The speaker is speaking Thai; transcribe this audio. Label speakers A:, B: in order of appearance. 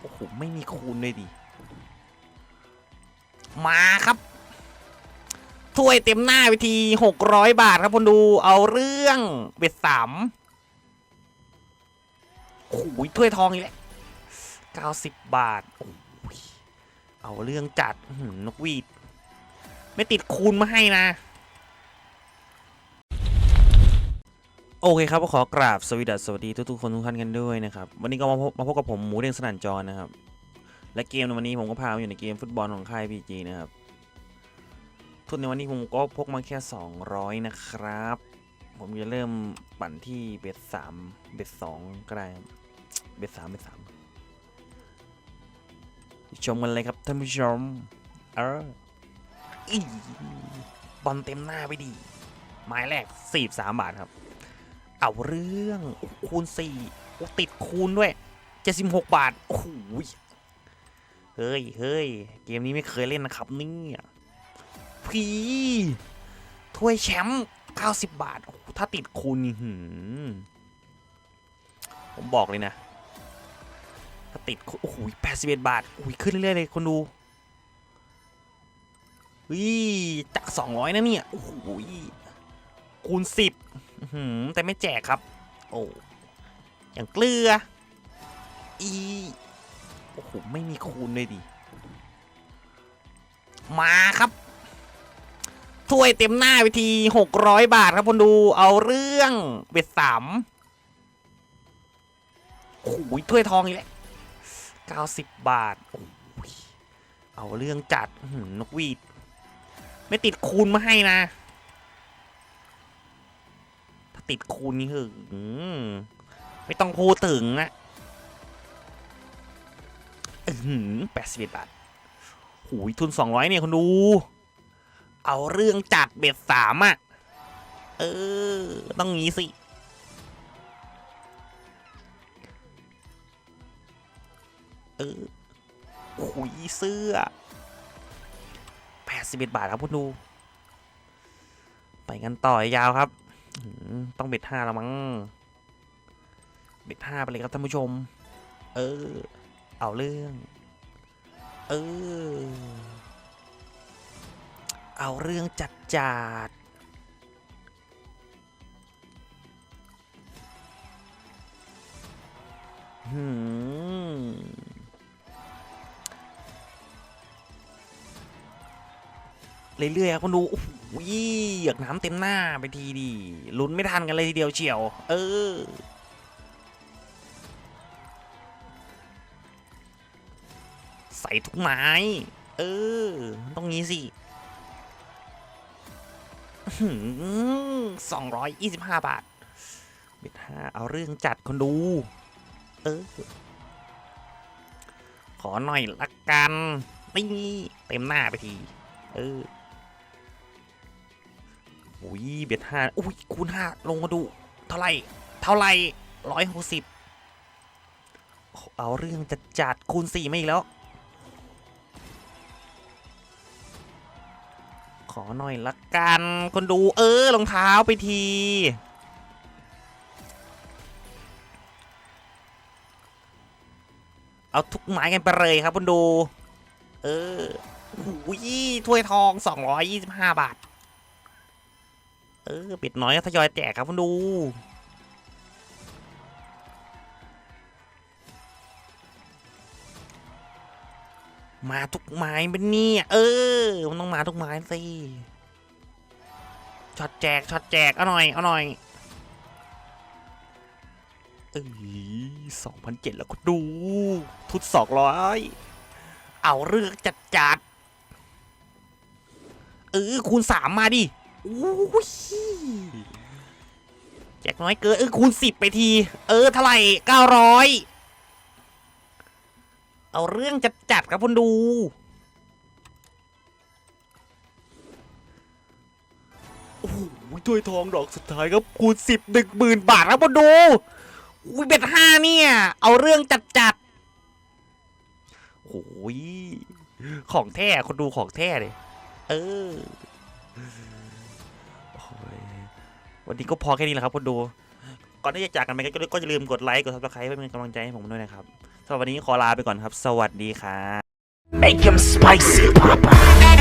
A: โอ้โห ไม่มีคูณเลยดิ มาครับ ถ้วยเต็มหน้าวิธีหกร้อยบาทครับคนดูเอาเรื่องเบ็ดสามโอ้โหถ้วยทองอีกแล้วเก้าสิบบาทโอ้ยเอาเรื่องจัดนกหวีด ไม่ติดคูณมาให้นะ โอเคครับก็ขอกราบสวัสดีสวัสดีทุกๆคนทุกท่านกันด้วยนะครับวันนี้ก็มาพบมาพบกับผมหมูเด้งสนั่นจอนะครับและเกมในวันนี้ผมก็พามาอยู่ในเกมฟุตบอลของค่าย PG นะครับทุนในวันนี้ผมก็พกมาแค่ 200 นะครับ ผมจะเริ่มปั่นที่เบ็ดสามเบ็ดสองก็ได้เบ็ดสามเบ็ดสามชมกันเลยครับท่านผู้ชมเอออีบอลเต็มหน้าไปดีไม้แรกสี่สามบาทครับ เอาเรื่องคูณสี่ติดคูณด้วยเจ็ดสิบหกบาทโอ้โหเฮ้ยเฮ้ยเกมนี้ไม่เคยเล่นนะครับเนี่ยพีถ้วยแชมป์90บาทโอ้โหถ้าติดคูณนี่หืมผมบอกเลยนะ ถ้าติดโอ้โห81บาทโอ้ยขึ้นเรื่อยๆเลยคนดูวิจาก200นะเนี่ยโอ้โหคูณ10อื้อหือ แต่ไม่แจกครับ โอ้อย่างเกลือ อี โอ้โห ไม่มีคูณเลยดิ มาครับ ถ้วยเต็มหน้าวิธีหกร้อยบาทครับคนดู เอาเรื่องเบ็ดสามโอ้โหถ้วยทองอีกแล้วเก้าสิบบาทโอ้ยเอาเรื่องจัดหือนกวีด ไม่ติดคูณมาให้นะ ติดคูณนี่คือไม่ต้องพูดถึงอะแปดสิบเอ็ดบาทหูยทุนสองร้อยเนี่ยคุณดู เอาเรื่องจัดเบ็ดสามอะเออ ต้องงี้สิ เออหุยเสื้อแปดสิบเอ็ดบาทครับคุณดู ไปกันต่อยาวครับ ต้องเบ็ดห้าแล้วมั้ง เบ็ดห้าไปเลยครับท่านผู้ชม เออ เอาเรื่อง เออ เอาเรื่องจัดจัดหืม เรื่อยๆครับคนดูโอ้โหอยากน้ำเต็มหน้าไปทีดีลุ้นไม่ทันกันเลยทีเดียวเฉียว เออใส่ทุกไม้ เออ ต้องงี้สิสองร้อยยี่สิบห้าบาทเบ็ดห้าเอาเรื่องจัดคนดู เออ ขอหน่อยละกันนี่เต็มหน้าไปที เออ อุ้ยเบ็ดห้าอุ้ยคูณห้าลงมาดู เท่าไรเท่าไรร้อยหกสิบเอาเรื่องจัดจัดคูณสี่ไม่อีกแล้ว ขอหน่อยละกันคนดูเออรองเท้าไปทีเอาทุกไม้กันไปเลยครับคนดู เออหูยถ้วยทอง 225 บาท เออปิดน้อยก็ทยอยแจกครับคนดู มาทุกไม้เป็นเนี่ย เออ มันต้องมาทุกไม้สิช็อตแจกช็อตแจก เอาหน่อย เอาหน่อยเอ้ยสองพันเจ็ดแล้วก็ดู ทุดสองร้อยเอาเรื่องจัดจัดเออคูณสามมาดิ อู้ยแจกน้อยเกินเออคูณสิบไปที เออเท่าไหร่เก้าร้อยเอาเรื่องจัดจัดๆครับคุณดูโอ้โหถ้วยทองดอกสุดท้ายครับคูณสิบหนึ่งหมื่นบาทครับคุณดูอุ้ยเบ็ดห้าเนี่ย เอาเรื่องจัดจัดๆโอ้ยของแท้คนดูของแท้เลยเออโอ้ย วันนี้ก็พอแค่นี้แหละครับคนดู ก่อนที่จะจากกันไปก็ก็อย่าลืมกดไลค์กดซับสไครป์เพื่อเป็นกำลังใจให้ผมด้วยนะครับสำหรับวันนี้ขอลาไปก่อนครับ สวัสดีครับ
B: Make him spicy, Papa.